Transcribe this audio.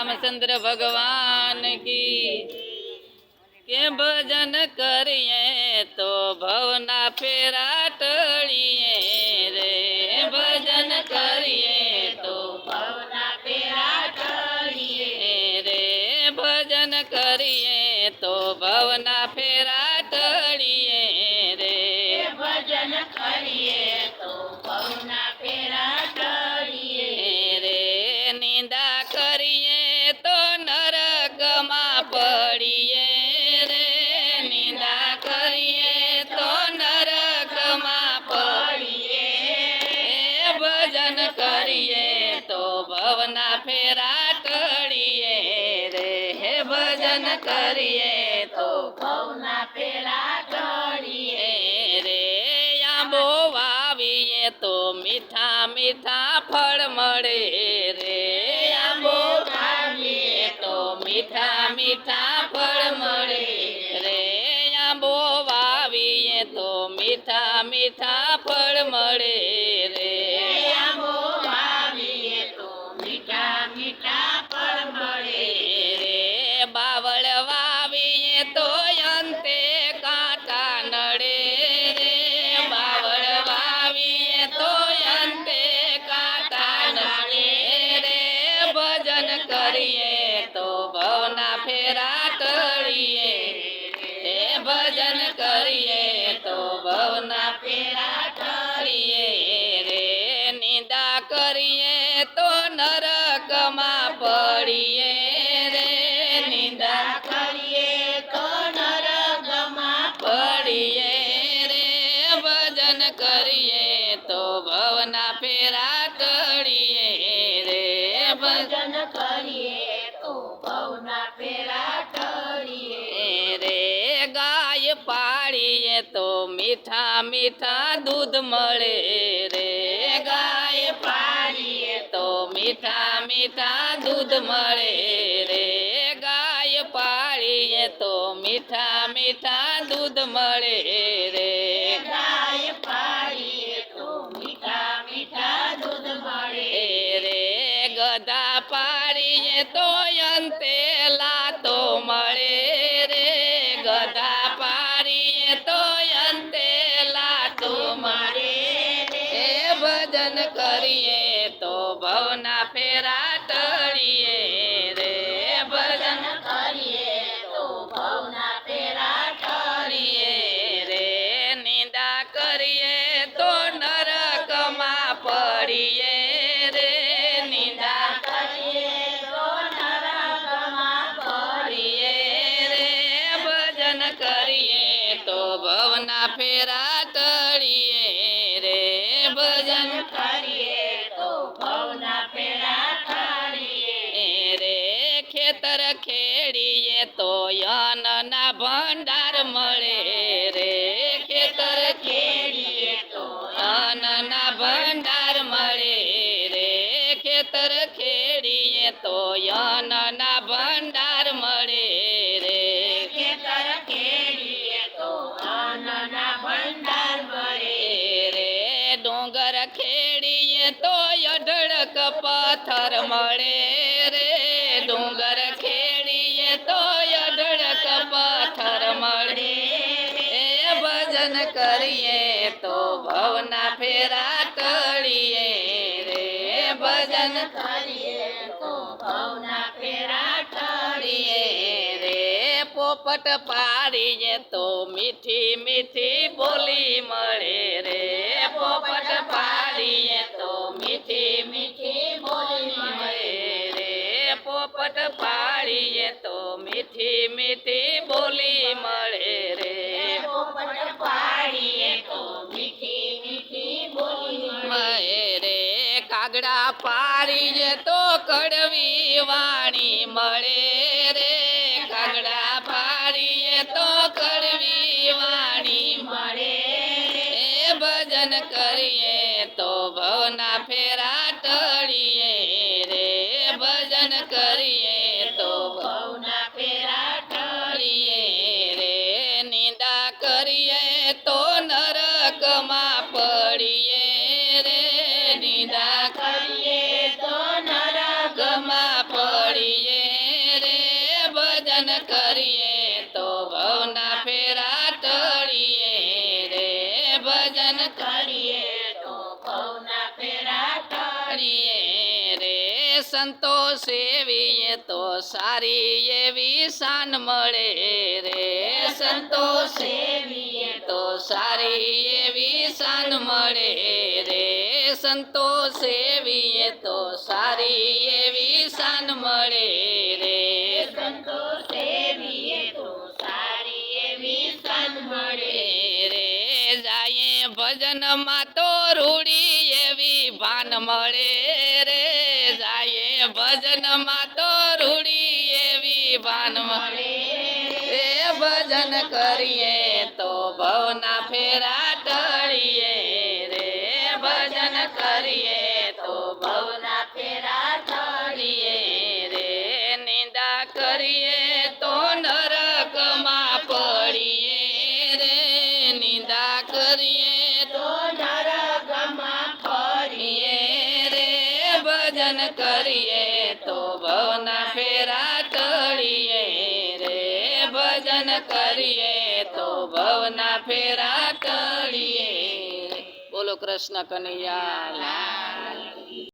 રામચંદ્ર ભગવાન કી. કે ભજન કરીએ તો ભવના ફેરા ટળીએ રે. ભજન કરીએ તો ભવના ફેરા ટળીએ રે. ભજન કરીએ તો ભવના ફેરા ભજન કરીએ તો ભવના પેલા ચડીએ. રે આંબો વાવીએ તો મીઠા મીઠા ફળ મળે. રે આંબો વાવીએ તો મીઠા મીઠા ફળ મળે. રે આંબો વાવીએ તો મીઠા મીઠા ફળ મળે. ભજન કરીએ તો ભવના પેલા કરીએ રે નિંદા કરીએ તો નરકમાં પડીએ. રે નિંદા કરીએ તો નરકમાં પડીએ. રે ભજન કરીએ તો ભવના પેરા ટળીએ રે ભજન કરીએ તો ભવના ફેરા તો મીઠા મીઠા દૂધ મળે રે. ગાય પાડીએ તો મીઠા મીઠા દૂધ મળે રે. ગાય પાડીએ તો મીઠા મીઠા દૂધ મળે રે. ગાય પાડીએ તો મીઠા મીઠા દૂધ મળે રે. ગધા પાડીએ તો અંતે લાતો પાડીએ ફેરા ટળીએ રે, ભજન કરીએ તો ભવના ફેરા ટળીએ રે, ખેતર ખેડીએ તો યનના ભંડાર મળે રે, ખેતર ખેડીએ તો યનના ભંડાર મળે રે, ખેતર ખેડીએ તો યનના તો અઢળક પથ્થર મળે રે. ડુંગર ખેડીએ તો અઢળક પથ્થર મળે એ ભજન કરીએ તો ભવના ફેરા ટળીએ રે. ભજન કરીએ પોપટ પાડીએ તો મીઠી મીઠી બોલી મળે રે. પોપટ પાડીએ તો મીઠી મીઠી બોલી મળે રે. પોપટ પાડીએ તો મીઠી મીઠી બોલી મળે રે. પોપટ પાડીએ તો મીઠી મીઠી બોલી મળે રે. કાગડા પાડીએ તો કડવી વાણી મળે રે. કાગડા તો કડવી વાણી મળે. એ ભજન કરીએ તો ભવના ફેરા ટળીએ રે. ભજન કરીએ તો ભવના ફેરા ટળીએ રે. નિંદા કરીએ તો નરકમાં પડીએ રે. નિંદા કરીએ તો નરકમાં પડીએ રે. ભજન કરીએ તો સંતો સેવીએ તો સારી એવી શાન મળે રે. સંતો સેવીએ તો સારી એવી શાન મળે રે. સંતો સેવીએ તો સારી એવી શાન મળે રે. સંતો સેવીએ તો સારી એવી શાન મળે રે. જાય ભજનમાં તો રૂડી એવી ભાન મળે રે. ભજનમાં તો રૂડી એવી ભાન મળી. એ ભજન કરીએ તો ભવના ફેરા કરીએ તો ભવના ફેરા કરીએ. બોલો કૃષ્ણ કનૈયા લાલ.